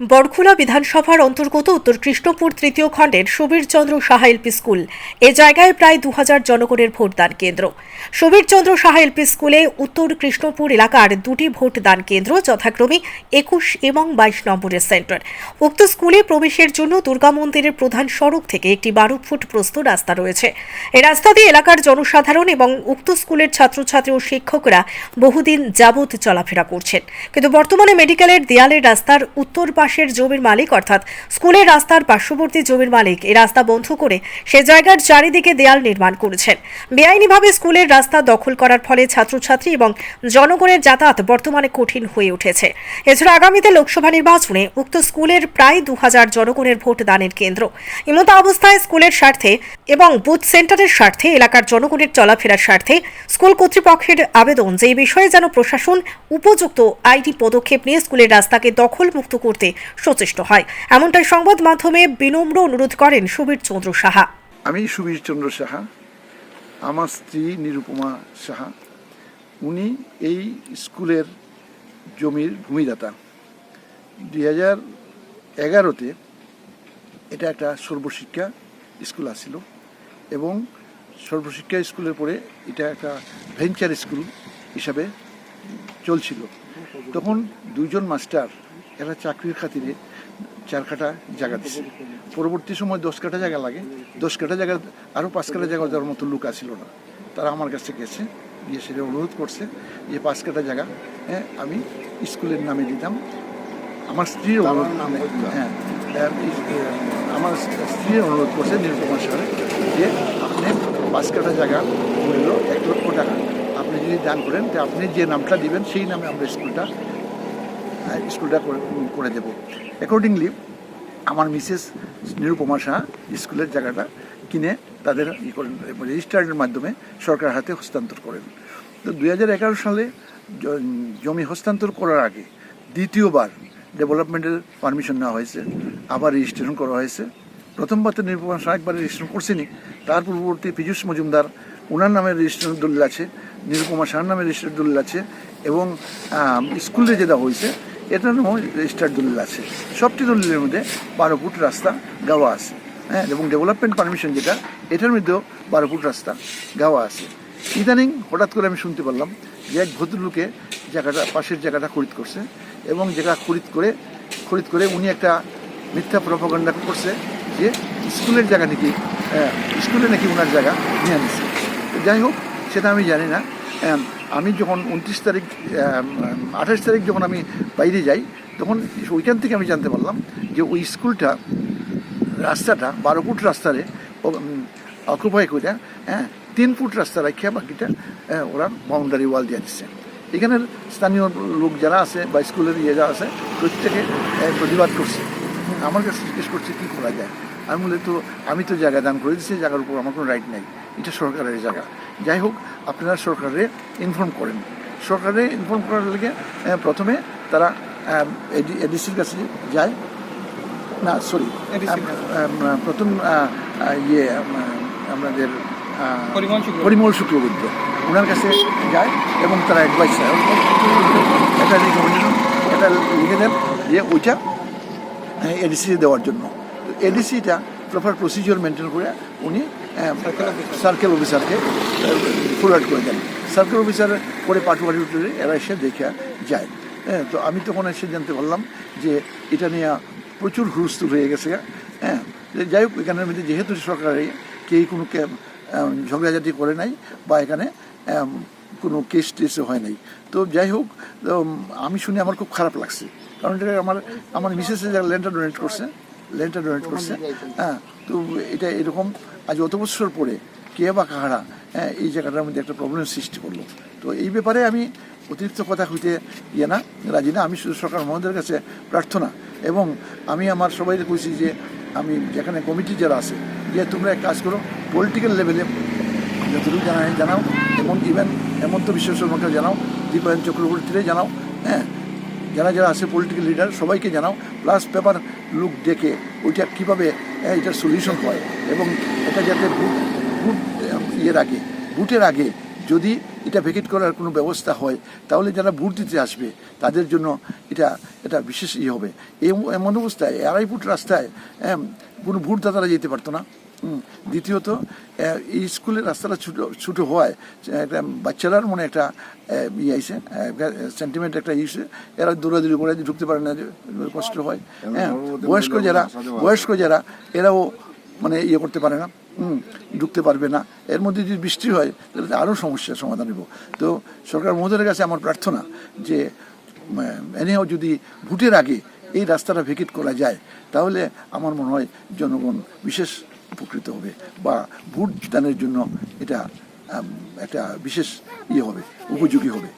বরখুলা বিধানসভার অন্তর্গত উত্তর কৃষ্ণপুর তৃতীয় খণ্ডের সুবীরচন্দ্র সাহা এলপি স্কুল। এ জায়গায় প্রায় দু হাজার জনগণের ভোটদান কেন্দ্র। সুবীরচন্দ্র সাহা এলপি স্কুলে উত্তর কৃষ্ণপুর এলাকার দুটি ভোটদান কেন্দ্র যথাক্রমে একুশ এবং বাইশ নম্বরের সেন্টার। উক্ত স্কুলে প্রবেশের জন্য দুর্গা মন্দিরের প্রধান সড়ক থেকে একটি বারো ফুট প্রস্ত রাস্তা রয়েছে। এই রাস্তা দিয়ে এলাকার জনসাধারণ এবং উক্ত স্কুলের ছাত্রছাত্রী ও শিক্ষকরা বহুদিন যাবৎ চলাফেরা করছেন। কিন্তু বর্তমানে মেডিকেলের দেয়ালের রাস্তার উত্তর পাশের জমির মালিক, অর্থাৎ স্কুলের রাস্তার পার্শ্ববর্তী জমির মালিক, এই রাস্তা বন্ধ করে সে জায়গার চারিদিকে দেয়াল নির্মাণ করেছেন। বেআইনিভাবে স্কুলের রাস্তা দখল করার ফলে ছাত্রছাত্রী এবং জনগণের যাতায়াত বর্তমানে কঠিন হয়ে উঠেছে। এছাড়া আগামীতে লোকসভা নির্বাচনে উক্ত স্কুলের প্রায় দু হাজার জনগণের ভোট দানের কেন্দ্র। এমতো অবস্থায় স্কুলের স্বার্থে এবং বুথ সেন্টারের স্বার্থে, এলাকার জনগণের চলাফেরার স্বার্থে স্কুল কর্তৃপক্ষের আবেদন, যে বিষয়ে যেন প্রশাসন উপযুক্ত আইটি পদক্ষেপ নিয়ে স্কুলের রাস্তাকে দখলমুক্ত করতে সচেষ্ট হয়। এমনটাই সংবাদ মাধ্যমে বিনম্র অনুরোধ করেন সুবীর চন্দ্র সাহা। আমি সুবীর চন্দ্র সাহা, আমার স্ত্রী নিরুপমা সাহা, উনি এই স্কুলের জমির ভূমিদাতা। দুই হাজার এগারোতে এটা একটা সর্বশিক্ষা স্কুল আসছিল এবং সর্বশিক্ষা স্কুলের পরে এটা একটা ভেঞ্চার স্কুল হিসাবে চলছিল। তখন দুইজন মাস্টার এরা চাকরির খাতিরে চার কাটা জায়গা দিছে। পরবর্তী সময় দশ কাটা জায়গা লাগে। দশ কাটা জায়গা আরও পাঁচ কাটা জায়গা দেওয়ার মতো লোক আসছিল না। তারা আমার কাছে গেছে গিয়ে সেটা অনুরোধ করছে যে পাঁচ কাটা জায়গা হ্যাঁ আমি স্কুলের নামে দিতাম। আমার স্ত্রীর অনুরোধ হ্যাঁ আমার স্ত্রীর অনুরোধ করছে নিরুপমা সাহেব যে আপনি পাঁচ কাটা জায়গা মূল্য এক লক্ষ টাকা। আপনি যদি দান করেন তো আপনি যে নামটা দিবেন সেই নামে আমরা স্কুলটা স্কুলটা করে দেব। অ্যাকর্ডিংলি আমার মিসেস নিরুপমা শাহ স্কুলের জায়গাটা কিনে তাদের ই করেন রেজিস্টার্ডের মাধ্যমে সরকার হাতে হস্তান্তর করেন। তো দুই হাজার এগারো সালে জমি হস্তান্তর করার আগে দ্বিতীয়বার ডেভেলপমেন্টের পারমিশন নেওয়া হয়েছে, আবার রেজিস্ট্রেশন করা হয়েছে। প্রথমবার তো নিরুপমা শাহ একবার রেজিস্ট্রেশন করছেনি তার পূর্ববর্তী পীযূষ মজুমদার ওনার নামে রেজিস্ট্রেশন দলিল আছে, নিরুপমা শাহর নামে রেজিস্টার দলিল আছে, এবং স্কুলে যেটা হয়েছে এটার নামও রেজিস্টার দলিল আছে। সবটি দলিলের মধ্যে বারো ফুট রাস্তা গাওয়া আছে। হ্যাঁ এবং ডেভেলপমেন্ট পারমিশন যেটা এটার মধ্যেও বারো ফুট রাস্তা গাওয়া আছে। ইদানিং হঠাৎ করে আমি শুনতে পারলাম যে এক ভদ্রলোকে জায়গাটা পাশের জায়গাটা খরিদ করছে এবং জায়গা খরিদ করে খরিদ করে উনি একটা মিথ্যা প্রপাগান্ডা করছে যে স্কুলের জায়গা নাকি আহ, স্কুলে নাকি ওনার জায়গা নিয়ে আনিছে। যাই হোক সেটা আমি জানি না। আম, যখন উনত্রিশ তারিখ আঠাশ তারিখ যখন আমি বাইরে যাই তখন ওইখান থেকে আমি জানতে পারলাম যে ওই স্কুলটা রাস্তাটা বারো ফুট রাস্তারে অকুপাই করে হ্যাঁ তিন ফুট রাস্তা রাখিয়া বাকিটা ওরা বাউন্ডারি ওয়াল দিয়ে দিচ্ছে এখানের স্থানীয় লোক যারা আছে বা স্কুলের ইয়ে যারা আছে প্রত্যেকে প্রতিবাদ করছে। আমার কাছে জিজ্ঞেস করছে কী করা যায়? আমি বলে তো আমি তো জায়গা দান করে দিচ্ছি জায়গার উপর আমার কোনো রাইট নাই। এটা সরকারের জায়গা। যাই হোক আপনারা সরকারে ইনফর্ম করেন। সরকারে ইনফর্ম করার লেগে প্রথমে তারা এডিসির কাছে যায়। না সরি প্রথম ইয়ে আম, আমাদের পরিমল শুক্লবৈদ্য। ওনার কাছে যায় এবং তারা অ্যাডভাইস চায় এটা রিকমেন্ডেশন এটা লিখে দেন যে ওইটা এডিসি দেওয়ার জন্য। এডিসিটা প্রপার প্রসিজিওর মেনটেন করে উনি সার্কেল অফিসারকে ফরওয়ার্ড করে দেন। সার্কেল অফিসার করে পাটুয়ারি উঠে এরা এসে দেখে যায়। হ্যাঁ তো আমি তখন এসে জানতে পারলাম যে এটা নিয়ে প্রচুর হুলস্থুল হয়ে গেছে। হ্যাঁ যাই হোক, এখানের মধ্যে যেহেতু সরকারে কেউ কোনো ঝগড়াঝাটি করে নাই বা এখানে কোনো কেস টেসও হয় নাই। তো যাই হোক আমি শুনে আমার খুব খারাপ লাগছে। কারণ এটা আমার আমার মিসেস ল্যান্ডটা ডোনেট করছে ল্যান্ডটা ডোনেট করছে। হ্যাঁ তো এটা এরকম আজ অত বছর পরে কে বা কাহারা হ্যাঁ এই জায়গাটার মধ্যে একটা প্রবলেম সৃষ্টি করল। তো এই ব্যাপারে আমি অতিরিক্ত কথা হইতে ইয়ে না রাজি না। আমি শুধু সরকার মহোদয়ের কাছে প্রার্থনা এবং আমি আমার সবাই কইছি যে আমি যেখানে কমিটি যারা আছে যে তোমরা এক কাজ করো পলিটিক্যাল লেভেলে যতটুকু জানা জানাও এবং ইভেন হেমন্ত বিশ্ব শর্মাকে জানাও দীপায়ন চক্রবর্তীরে জানাও হ্যাঁ যারা যারা আছে পলিটিক্যাল লিডার সবাইকে জানাও প্লাস পেপার লুক ডেকে ওইটা কীভাবে এটার সলিউশন হয় এবং এটা যাতে ভোট আহ, ইয়ের আগে ভোটের আগে যদি এটা ভেকেট করার কোনো ব্যবস্থা হয় তাহলে যারা ভোট দিতে আসবে তাদের জন্য এটা এটা বিশেষ ইয়ে হবে। এমন অবস্থায় আড়াই ফুট রাস্তায় এম, কোনো ভোটদাতারা যেতে পারতো না। দ্বিতীয়ত এই স্কুলের রাস্তাটা ছোটো ছোটো হওয়ায় একটা বাচ্চারার মনে একটা ইয়ে আইসে সেন্টিমেন্ট একটা ইসে এরা দৌড়াদৌড়ি করে ঢুকতে পারে না যে কষ্ট হয়। হ্যাঁ। বয়স্ক যারা বয়স্ক যারা এরাও মানে ইয়ে করতে পারে না হুম, ঢুকতে পারবে না। এর মধ্যে যদি বৃষ্টি হয় তাহলে আরও সমস্যার সমাধান হইব। তো সরকার মহোদয়ের কাছে আমার প্রার্থনা যে এনেও যদি ভোটের আগে এই রাস্তাটা ভেকেট করা যায় তাহলে আমার মনে হয় জনগণ বিশেষ উপকৃত হবে বা ভোট দানের জন্য এটা একটা বিশেষ ইয়ে হবে উপযোগী হবে।